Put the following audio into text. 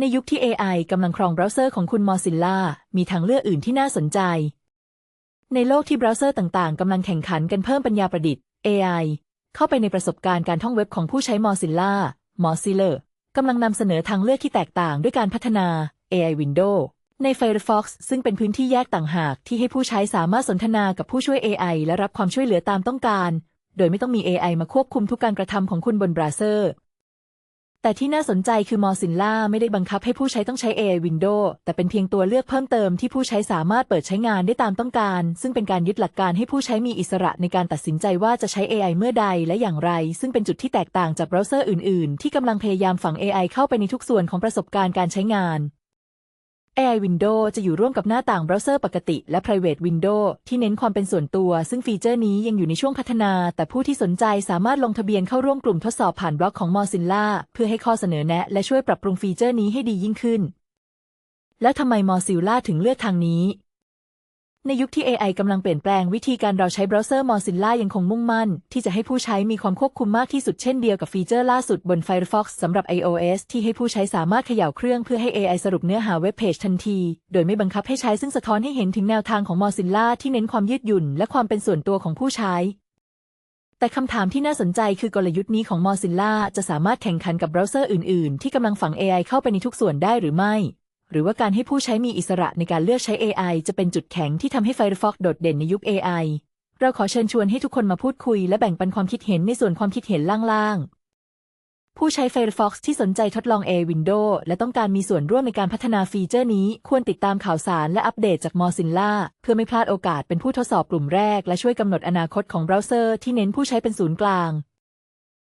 ในยุคที่ AI กำลังครองเบราว์เซอร์ของคุณ Mozilla มีทางเลือกอื่นที่น่าสนใจ ในโลกที่เบราว์เซอร์ต่างๆ กำลังแข่งขันกันเพิ่มปัญญาประดิษฐ์ AI เข้าไปในประสบการณ์การท่องเว็บของผู้ใช้ Mozilla Mozilla กำลังนำเสนอทางเลือกที่แตกต่างด้วยการพัฒนา AI Window ใน Firefox ซึ่งเป็นพื้นที่แยกต่างหากที่ให้ผู้ใช้สามารถสนทนากับผู้ช่วย AI และรับความช่วยเหลือตามต้องการ โดยไม่ต้องมี AI มาควบคุมทุกการกระทำของคุณบนเบราว์เซอร์ แต่ที่น่าสนใจคือมอสินล่าไม่ได้บังคับให้ผู้ใช้ต้องใช้ AI Window แต่เป็นเพียงตัวเลือกเพิ่มเติมที่ผู้ใช้สามารถเปิดใช้งานได้ตามต้องการ ซึ่งเป็นการยึดหลักการให้ผู้ใช้มีอิสระในการตัดสินใจว่าจะใช้ AI เมื่อใดและอย่างไร ซึ่งเป็นจุดที่แตกต่างจากเบราว์เซอร์อื่น ๆ ที่กำลังพยายามฝัง AI เข้าไปในทุกส่วนของประสบการณ์การใช้งาน AI Window จะอยู่ร่วมกับหน้าต่างเบราว์เซอร์ปกติและ Private Window ที่เน้นความเป็นส่วนตัว ซึ่งฟีเจอร์นี้ยังอยู่ในช่วงพัฒนา แต่ผู้ที่สนใจสามารถลงทะเบียนเข้าร่วมกลุ่มทดสอบผ่านบล็อกของ Mozilla เพื่อให้ข้อเสนอแนะและช่วยปรับปรุงฟีเจอร์นี้ให้ดียิ่งขึ้น แล้วทำไม Mozilla ถึงเลือกทางนี้ ในยุคที่ AI กำลังเปลี่ยนแปลงวิธีการเราใช้เบราว์เซอร์ Mozilla ยังคงมุ่งมั่น ที่จะให้ผู้ใช้มีความควบคุมมากที่สุดเช่นเดียวกับฟีเจอร์ล่าสุดบน Firefox สำหรับ iOS ที่ให้ผู้ใช้สามารถเขย่าเครื่องเพื่อให้ AI สรุปเนื้อหาเว็บเพจทันที โดยไม่บังคับให้ใช้ซึ่งสะท้อนให้เห็นถึงแนวทางของ Mozilla ที่เน้นความยืดหยุ่น และความเป็นส่วนตัวของผู้ใช้แต่คำถามที่น่าสนใจคือกลยุทธ์นี้ของ Mozilla จะสามารถแข่งขันกับเบราว์เซอร์อื่น ๆ ที่กำลังฝัง AI เข้าไปในทุกส่วนได้หรือไม่ หรือว่าการให้ผู้ใช้มีอิสระในการเลือกใช้ AI จะเป็นจุดแข็งที่ทำให้ Firefox โดดเด่นในยุค AI เราขอเชิญชวนให้ทุกคนมาพูดคุยและแบ่งปันความคิดเห็นในส่วนความคิดเห็นล่างๆ ผู้ใช้ Firefox ที่สนใจทดลอง A Window และต้องการมีส่วนร่วมในการพัฒนาฟีเจอร์นี้ ควรติดตามข่าวสารและอัปเดตจาก Mozilla เพื่อไม่พลาดโอกาสเป็นผู้ทดสอบกลุ่มแรก และช่วยกำหนดอนาคตของเบราว์เซอร์ที่เน้นผู้ใช้เป็นศูนย์กลาง